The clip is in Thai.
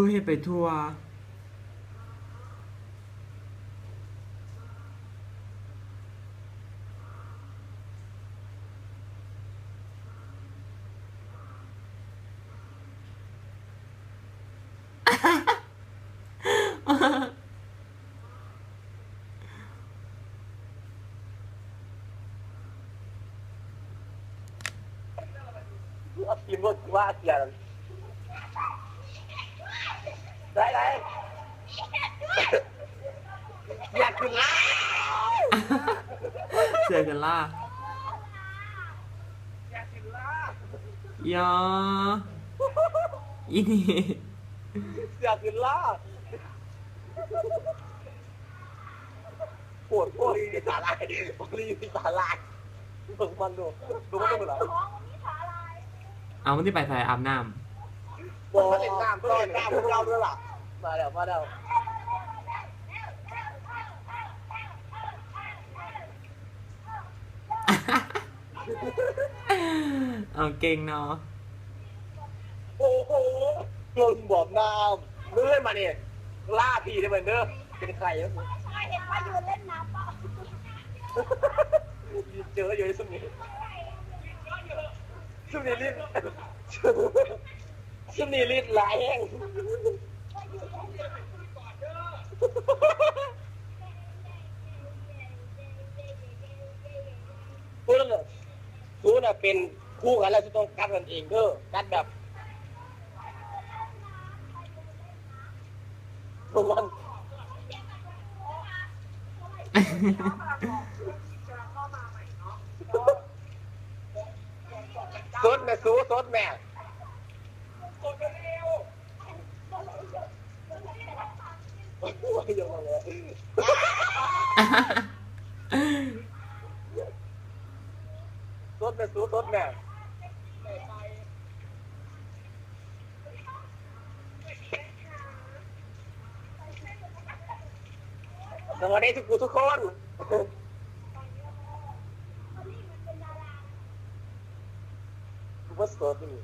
อเฮ็ดไปทั่วเอาทีมรถว่าเสียน ได้ได้อยากขึ้นล่าเจอกันล่ะอยากขึ้นล่ายออีนี่อยากขึ้นล่าปวดปวดที่สาลายปวดที่สาลายเบิ่งมันดูดูมันดูเหรอเอามันที่ไปใส่อาบน้ บอกเล่นน้ำก็เล่นน้ำพวกเราด้วยล่ะ มาแล้วมาแล้วำเอาเก่งเนาะโอ้โหลงบ่อน้ำเลื่อนมาเนี่ยล่าพี่ได้เหมือนเดิมเป็นใครอะใช่เห็นว่ายืนเล่นน้ำเปล่าเจออยู่ในสมุนสมุนลิ้น สมุนลิ้นหลายแห้งพูดเลยพูดน่ะเป็นคู่กันแล้วจะต้องกัดกันเองเด้อกัดแบบทุกวันสดแม่สู้สดแม่สดกันเร็ว โอ้ยยังมาเลยสดแม่สู้สดแม่สวัสดีทุกผู้ทุกคนกูว่าสดนี่